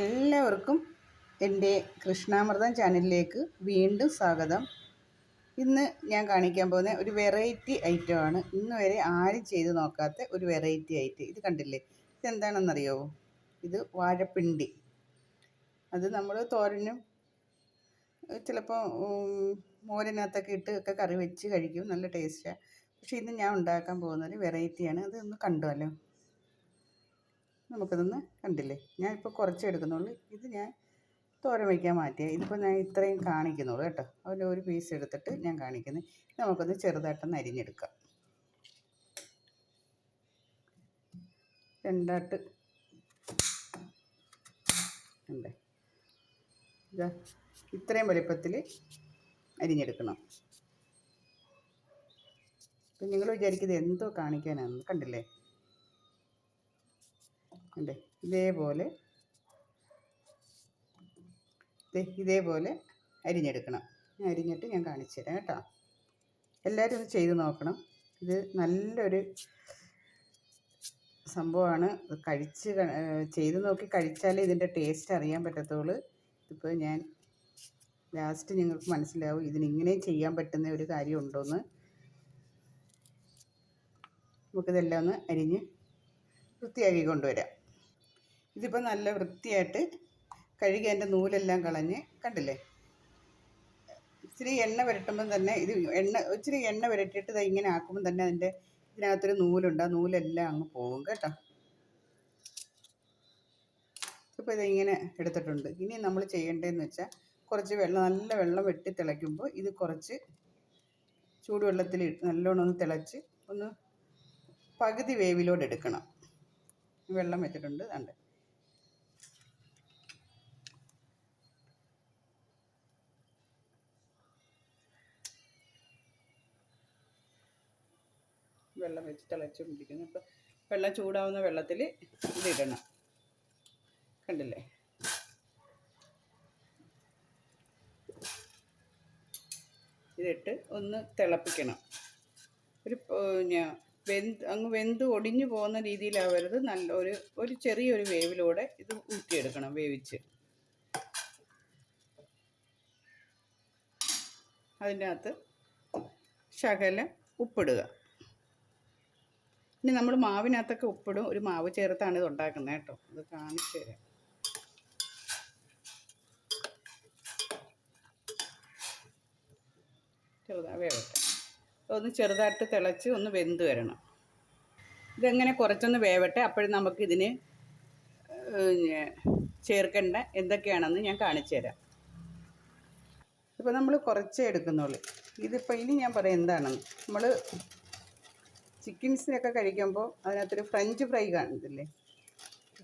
എല്ലാവർക്കും എന്റെ കൃഷ്ണാമൃതം ചാനലിലേക്ക് വീണ്ടും സ്വാഗതം. ഇന്ന് ഞാൻ കാണിക്കാൻ പോകുന്ന ഒരു വെറൈറ്റി ഐറ്റമാണ് ഇന്ന് വരെ ആരും ചെയ്ത് നോക്കാത്ത ഒരു വെറൈറ്റി ഐറ്റം. ഇത് കണ്ടില്ലേ? ഇതെന്താണെന്നറിയാവോ ഇത് വാഴപ്പിണ്ടി. അത് നമ്മൾ തോരനും ചിലപ്പോൾ മോരിനകത്തൊക്കെ ഇട്ട് ഒക്കെ കറി വെച്ച് കഴിക്കും. നല്ല ടേസ്റ്റാണ് പക്ഷേ ഇന്ന് ഞാൻ ഉണ്ടാക്കാൻ പോകുന്ന ഒരു വെറൈറ്റിയാണ്. അതൊന്ന് കണ്ടുവല്ലോ നമുക്കതൊന്ന് കണ്ടില്ലേ? ഞാൻ ഇപ്പോൾ കുറച്ച് എടുക്കുന്നുള്ളൂ. ഇത് ഞാൻ തോരൻ വയ്ക്കാൻ മാറ്റിയ. ഇതിപ്പോൾ ഞാൻ ഇത്രയും കാണിക്കുന്നുള്ളൂ കേട്ടോ. അതിന്റെ ഒരു പീസ് എടുത്തിട്ട് ഞാൻ കാണിക്കുന്നത് നമുക്കൊന്ന് ചെറുതായിട്ടൊന്ന് അരിഞ്ഞെടുക്കാം. രണ്ടാട്ട് ഉണ്ട് ഇതാ ഇത്രയും വലിപ്പത്തിൽ അരിഞ്ഞെടുക്കണം. അപ്പം നിങ്ങൾ വിചാരിക്കുന്നത് എന്തോ കാണിക്കാനാണ് കണ്ടില്ലേ? അല്ലേ? ഇതേപോലെ ഇതേപോലെ അരിഞ്ഞെടുക്കണം. ഞാൻ അരിഞ്ഞിട്ട് ഞാൻ കാണിച്ചു തരാം കേട്ടോ. എല്ലാവരും ഇത് ചെയ്ത് നോക്കണം. ഇത് നല്ലൊരു സംഭവമാണ്. കഴിച്ച് ചെയ്ത് നോക്കി കഴിച്ചാലേ ഇതിന്റെ ടേസ്റ്റ് അറിയാൻ പറ്റത്തുള്ളൂ. ഇപ്പോൾ ഞാൻ ലാസ്റ്റ് നിങ്ങൾക്ക് മനസ്സിലാവും ഇതിനിങ്ങനെ ചെയ്യാൻ പറ്റുന്ന ഒരു കാര്യം ഉണ്ടോയെന്ന് നമുക്കിതെല്ലാം ഒന്ന് അരിഞ്ഞ് വൃത്തിയാക്കി കൊണ്ടുവരാം. ഇതിപ്പോൾ നല്ല വൃത്തിയായിട്ട് കഴുകി അതിന്റെ നൂലെല്ലാം കളഞ്ഞ് കണ്ടില്ലേ? ഇച്ചിരി എണ്ണ പുരട്ടുമ്പം തന്നെ ഇത് എണ്ണ ഇച്ചിരി എണ്ണ പുരട്ടിയിട്ട് ഇത് ഇങ്ങനെ ആക്കുമ്പം തന്നെ അതിന്റെ ഇതിനകത്തൊരു നൂലുണ്ട്. ആ നൂലെല്ലാം അങ്ങ് പോകും കേട്ടോ. ഇപ്പോൾ ഇതിങ്ങനെ എടുത്തിട്ടുണ്ട്. ഇനി നമ്മൾ ചെയ്യേണ്ടതെന്ന് വെച്ചാൽ കുറച്ച് വെള്ളം നല്ല വെള്ളം വെട്ടി തിളയ്ക്കുമ്പോൾ ഇത് കുറച്ച് ചൂടുവെള്ളത്തിൽ നല്ലോണം ഒന്ന് തിളച്ച് ഒന്ന് പകുതി വേവിലോട് എടുക്കണം. വെള്ളം വെച്ചിട്ടുണ്ട്. കണ്ട്. വെള്ളം വെച്ച് തിളച്ചുകൊണ്ടിരിക്കുന്നു. അപ്പോൾ വെള്ളം ചൂടാവുന്ന വെള്ളത്തിൽ ഇതിടണം. കണ്ടില്ലേ? ഇതിട്ട് ഒന്ന് തിളപ്പിക്കണം. ഒരു വെന്ത് അങ്ങ് വെന്ത് ഒടിഞ്ഞു പോകുന്ന രീതിയിലാവരുത്. നല്ല ഒരു ഒരു ചെറിയൊരു വേവിലൂടെ ഇത് ഊറ്റിയെടുക്കണം വേവിച്ച്. അതിന്റെ അകത്ത് ശകലം ഉപ്പിടുക. ഇനി നമ്മൾ മാവിനകത്തൊക്കെ ഉപ്പിടും. ഒരു മാവ് ചേർത്താണ് ഇത് ഉണ്ടാക്കുന്നത് കേട്ടോ. ഇത് കാണിച്ചു തരാം. ചെറുതാ വേവട്ടെ ഒന്ന് ചെറുതായിട്ട് തിളച്ച് ഒന്ന് വെന്ത് വരണം. ഇതെങ്ങനെ കുറച്ചൊന്ന് വേവട്ടെ അപ്പോഴും നമുക്കിതിന് ചേർക്കേണ്ട എന്തൊക്കെയാണെന്ന് ഞാൻ കാണിച്ചു തരാം. ഇപ്പോൾ നമ്മൾ കുറച്ചേ എടുക്കുന്നുള്ളൂ. ഇതിപ്പോൾ ഇനി ഞാൻ പറയാം എന്താണെന്ന്. നമ്മൾ ചിക്കൻസിനൊക്കെ കഴിക്കുമ്പോൾ അതിനകത്തൊരു ഫ്രഞ്ച് ഫ്രൈ കാണത്തില്ലേ?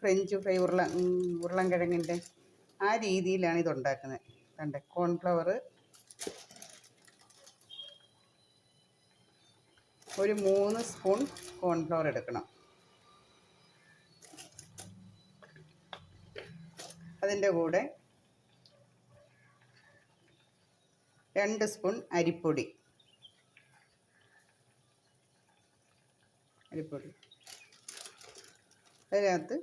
ഫ്രഞ്ച് ഫ്രൈ ഉരുള ഉരുളൻകിഴങ്ങിന്റെ ആ രീതിയിലാണ് ഇത് ഉണ്ടാക്കുന്നത് കണ്ടേ? കോൺഫ്ലവർ ഒരു മൂന്ന് സ്പൂൺ കോൺഫ്ലവർ എടുക്കണം. അതിന്റെ കൂടെ രണ്ട് സ്പൂൺ അരിപ്പൊടി. അരിപ്പൊടി അതിനകത്ത്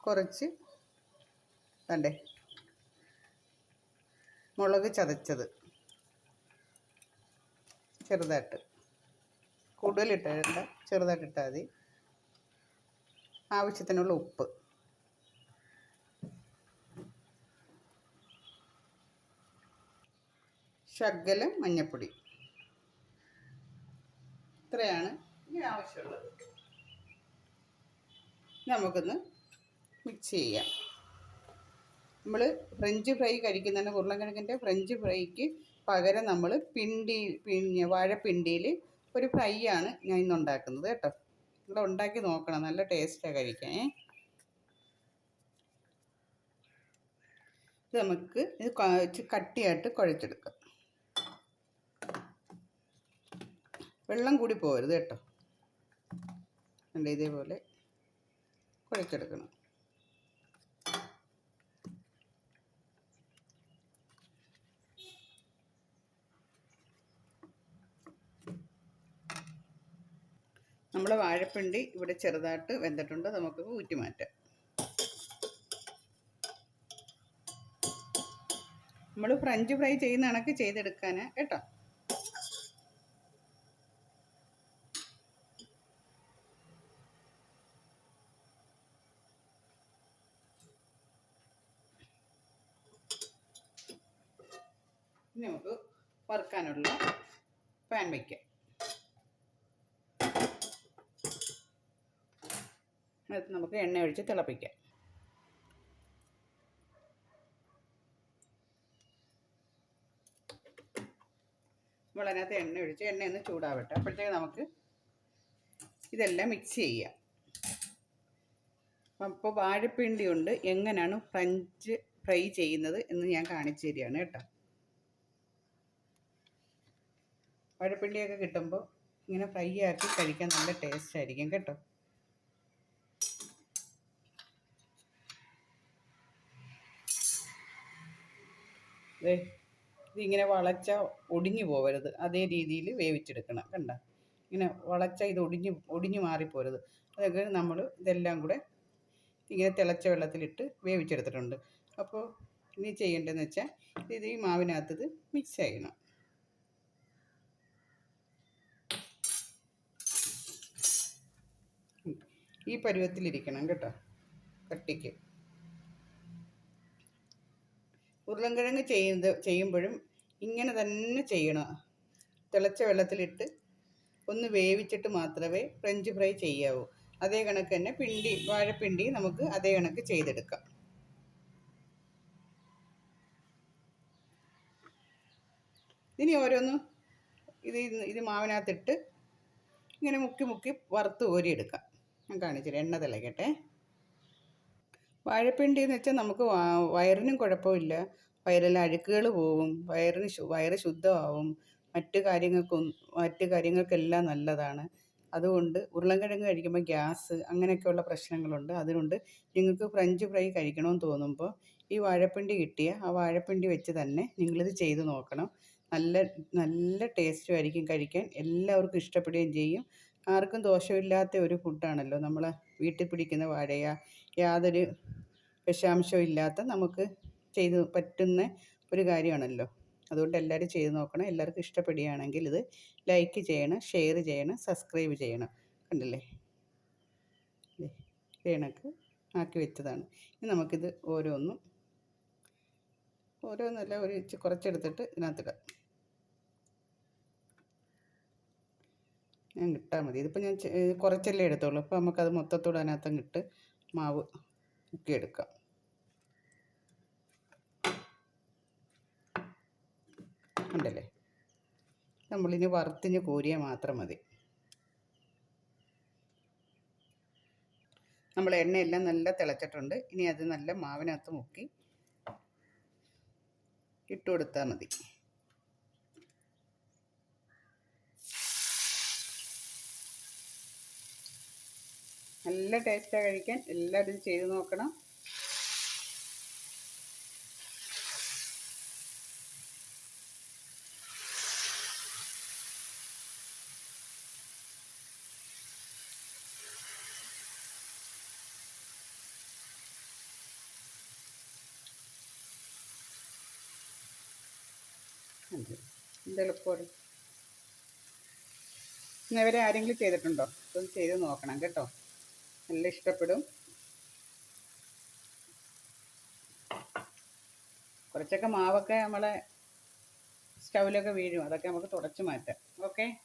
കുറച്ച് വേണ്ടേ മുളക് ചതച്ചത്. ചെറുതായിട്ട്. കൂടുതലിട്ടേണ്ട ചെറുതായിട്ട് ഇട്ടാൽ മതി. ആവശ്യത്തിനുള്ള ഉപ്പ്. ശകലം മഞ്ഞപ്പൊടി. ഇത്രയാണ്. ഇനി ആവശ്യമുള്ളത്. നമുക്കൊന്ന് മിക്സ് ചെയ്യാം. നമ്മൾ ഫ്രഞ്ച് ഫ്രൈ കഴിക്കുന്നതിന് ഉരുളക്കിഴങ്ങിന്റെ ഫ്രഞ്ച് ഫ്രൈക്ക് പകരം നമ്മൾ പിണ്ടി പിന്നെ വാഴപ്പിണ്ടിയിൽ ഒരു ഫ്രൈ ആണ് ഞാൻ ഇന്ന് ഉണ്ടാക്കുന്നത് കേട്ടോ. നിങ്ങൾ ഉണ്ടാക്കി നോക്കണം നല്ല ടേസ്റ്റാണ് കഴിക്കാൻ. ഇത് നമുക്ക് ഇത് കട്ടിയായിട്ട് കുഴച്ചെടുക്കാം. വെള്ളം കൂടി പോകരുത് കേട്ടോ. കണ്ട ഇതേപോലെ കുഴക്കെടുക്കണം നമ്മൾ വാഴപ്പിണ്ടി ഇവിടെ ചെറുതായിട്ട് വെന്തിട്ടുണ്ട് നമുക്ക് ഊറ്റിമാറ്റാം നമ്മൾ ഫ്രഞ്ച് ഫ്രൈ ചെയ്യുന്ന കണക്ക് ചെയ്തെടുക്കാൻ കേട്ടോ? ഇനി നമുക്ക് വറുക്കാനുള്ള പാൻ വയ്ക്കാം അത് നമുക്ക് എണ്ണ ഒഴിച്ച് തിളപ്പിക്കാം. നമ്മൾ എണ്ണ ഒഴിച്ച് എണ്ണ ഒന്ന് ചൂടാവട്ടെ. അപ്പോഴത്തേക്ക് നമുക്ക് ഇതെല്ലാം മിക്സ് ചെയ്യാം. അപ്പോൾ വാഴപ്പിണ്ടി കൊണ്ട് എങ്ങനെയാണ് ഫ്രഞ്ച് ഫ്രൈ ചെയ്യുന്നത് എന്ന് ഞാൻ കാണിച്ചു തരികയാണ് കേട്ടോ. വാഴപ്പിണ്ടിയൊക്കെ കിട്ടുമ്പോൾ ഇങ്ങനെ ഫ്രൈ ആക്കി കഴിക്കാൻ നല്ല ടേസ്റ്റ് ആയിരിക്കും കേട്ടോ. ഇതിങ്ങനെ വളച്ച ഒടിഞ്ഞു പോകരുത് അതേ രീതിയിൽ വേവിച്ചെടുക്കണം കണ്ട? ഇങ്ങനെ വളച്ച ഇത് ഒടിഞ്ഞു ഒടിഞ്ഞു മാറിപ്പോരുത്. അതൊക്കെ നമ്മൾ ഇതെല്ലാം കൂടെ ഇങ്ങനെ തിളച്ച വെള്ളത്തിലിട്ട് വേവിച്ചെടുത്തിട്ടുണ്ട്. അപ്പോൾ ഇനി ചെയ്യേണ്ടതെന്ന് വെച്ചാൽ ഇത് ഈ മാവിനകത്തത് മിക്സ് ചെയ്യണം. ഈ പരുവത്തിലിരിക്കണം കേട്ടോ. കട്ടിക്ക്. ഉരുളൻകിഴങ്ങ് ചെയ്യുന്നത് ചെയ്യുമ്പോഴും ഇങ്ങനെ തന്നെ ചെയ്യണം. തിളച്ച വെള്ളത്തിലിട്ട് ഒന്ന് വേവിച്ചിട്ട് മാത്രമേ ഫ്രഞ്ച് ഫ്രൈ ചെയ്യാവൂ. അതേ കണക്ക് തന്നെ പിണ്ടി വാഴപ്പിണ്ടി നമുക്ക് അതേ കണക്ക് ചെയ്തെടുക്കാം. ഇനി ഓരോന്നും ഇത് ഇത് മാവിനകത്തിട്ട് ഇങ്ങനെ മുക്കി മുക്കി വറുത്ത് കോരിയെടുക്കാം. ഞാൻ കാണിച്ചുതരാം എണ്ണ തിളയ്ക്കട്ടെ വാഴപ്പിണ്ടി എന്ന് വെച്ചാൽ നമുക്ക് വയറിനും കുഴപ്പമില്ല. വയറിലെ അഴുക്കുകൾ പോവും. വയറിന് വയറ് ശുദ്ധമാവും. മറ്റു കാര്യങ്ങൾക്കും മറ്റു കാര്യങ്ങൾക്കെല്ലാം നല്ലതാണ്. അതുകൊണ്ട് ഉരുളൻകിഴങ്ങ് കഴിക്കുമ്പോൾ ഗ്യാസ് അങ്ങനെയൊക്കെയുള്ള പ്രശ്നങ്ങളുണ്ട്. അതുകൊണ്ട് നിങ്ങൾക്ക് ഫ്രഞ്ച് ഫ്രൈ കഴിക്കണമെന്ന് തോന്നുമ്പോൾ ഈ വാഴപ്പിണ്ടി കിട്ടിയ ആ വാഴപ്പിണ്ടി വെച്ച് തന്നെ നിങ്ങളിത് ചെയ്ത് നോക്കണം. നല്ല നല്ല ടേസ്റ്റും ആയിരിക്കും കഴിക്കാൻ. എല്ലാവർക്കും ഇഷ്ടപ്പെടുകയും ചെയ്യും. ആർക്കും ദോഷമില്ലാത്ത ഒരു ഫുഡാണല്ലോ നമ്മൾ വീട്ടിൽ പിടിക്കുന്ന വാഴയ യാതൊരു വിഷാംശവും ഇല്ലാത്ത നമുക്ക് ചെയ്ത് പറ്റുന്ന ഒരു കാര്യമാണല്ലോ. അതുകൊണ്ട് എല്ലാവരും ചെയ്ത് നോക്കണം. എല്ലാവർക്കും ഇഷ്ടപ്പെടുകയാണെങ്കിൽ ഇത് ലൈക്ക് ചെയ്യണം ഷെയർ ചെയ്യണം സബ്സ്ക്രൈബ് ചെയ്യണം. കണ്ടില്ലേ? കണക്ക് ആക്കി വെച്ചതാണ്. ഇനി നമുക്കിത് ഓരോന്നും ഓരോന്നല്ല ഒരു കുറച്ചെടുത്തിട്ട് ഇതിനകത്തിടാം. ഞാൻ ഇട്ടാൽ മതി. ഇതിപ്പോൾ ഞാൻ കുറച്ചല്ലേ എടുത്തുള്ളൂ. അപ്പോൾ നമുക്കത് മൊത്തത്തോടെ അതിനകത്തങ്ങ് ഇട്ട് മാവ് മുക്കിയെടുക്കാം ഉണ്ടല്ലേ? നമ്മളിനി വറുത്തിഞ്ഞ് കോരിയാൽ മാത്രം മതി. നമ്മൾ എണ്ണയെല്ലാം നല്ല തിളച്ചിട്ടുണ്ട്. ഇനി അത് നല്ല മാവിനകത്ത് മുക്കി ഇട്ട് കൊടുത്താൽ മതി. നല്ല ടേസ്റ്റാണ് കഴിക്കാൻ. എല്ലാവരും ചെയ്ത് നോക്കണം. എന്തെളുപ്പമാണ് ഇന്നവരെ ആരെങ്കിലും ചെയ്തിട്ടുണ്ടോ? ഇതൊന്ന് ചെയ്ത് നോക്കണം കേട്ടോ. നല്ല ഇഷ്ടപ്പെടും കുറച്ചൊക്കെ മാവൊക്കെ നമ്മളെ സ്റ്റൗവിലൊക്കെ വീഴും. അതൊക്കെ നമുക്ക് തുടച്ചു മാറ്റാം. ഓക്കെ?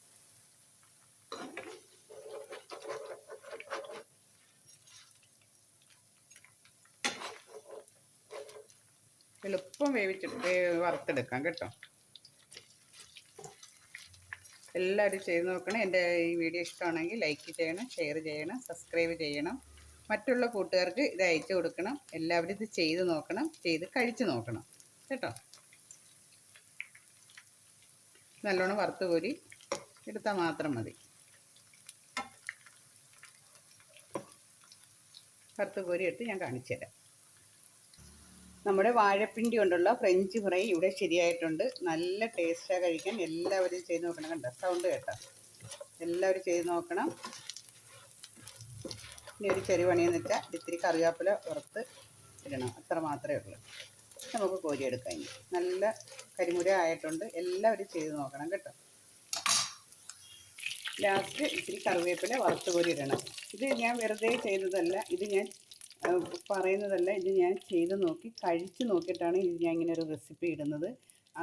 എളുപ്പം വേവിച്ചിട്ട് വേ- വറുത്തെടുക്കാം കേട്ടോ. എല്ലാവരും ചെയ്ത് നോക്കണം. എന്റെ ഈ വീഡിയോ ഇഷ്ടമാണെങ്കിൽ ലൈക്ക് ചെയ്യണം ഷെയർ ചെയ്യണം സബ്സ്ക്രൈബ് ചെയ്യണം. മറ്റുള്ള കൂട്ടുകാർക്ക് ഇത് അയച്ചു കൊടുക്കണം. എല്ലാവരും ഇത് ചെയ്ത് നോക്കണം ചെയ്ത് കഴിച്ച് നോക്കണം. കേട്ടോ? നല്ലോണം വറുത്ത് കോരി എടുത്താൽ മാത്രം മതി. വറുത്ത് കോരി എടുത്ത് ഞാൻ കാണിച്ചു തരാം നമ്മുടെ വാഴപ്പിണ്ടി കൊണ്ടുള്ള ഫ്രഞ്ച് ഫ്രൈ ഇവിടെ ശരിയായിട്ടുണ്ട്. നല്ല ടേസ്റ്റാണ് കഴിക്കാൻ. എല്ലാവരും ചെയ്ത് നോക്കണം കണ്ട? സൗണ്ട് കേട്ടോ. എല്ലാവരും ചെയ്ത് നോക്കണം. ഇനി ഒരു ചെറിയ പണിയെന്ന് വെച്ചാൽ ഇത്തിരി കറിവേപ്പില വറുത്ത് ഇടണം. അത്ര മാത്രമേ ഉള്ളൂ. നമുക്ക് കോരിയെടുക്കാം ഇനി. നല്ല കരിമുര ആയിട്ടുണ്ട്. എല്ലാവരും ചെയ്ത് നോക്കണം കേട്ടോ. ലാസ്റ്റ് ഇത്തിരി കറിവേപ്പില വറുത്ത് കോരി ഇടണം. ഇത് ഞാൻ വെറുതെ ചെയ്തതല്ല. ഇത് ഞാൻ പറയുന്നതല്ല ഇത് ഞാൻ ചെയ്ത് നോക്കി കഴിച്ച് നോക്കിയിട്ടാണ് ഇത് ഞാൻ ഇങ്ങനെ ഒരു റെസിപ്പി ഇടുന്നത്.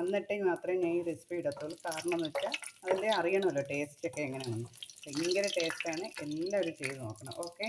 എന്നിട്ടേ മാത്രമേ ഞാൻ ഈ റെസിപ്പി ഇടത്തുള്ളൂ. കാരണം എന്ന് വെച്ചാൽ അതിന്റെ അറിയണമല്ലോ ടേസ്റ്റൊക്കെ എങ്ങനെയാണെന്ന്. ഭയങ്കര ടേസ്റ്റാണ് എല്ലാവരും ചെയ്ത് നോക്കണം. ഓക്കെ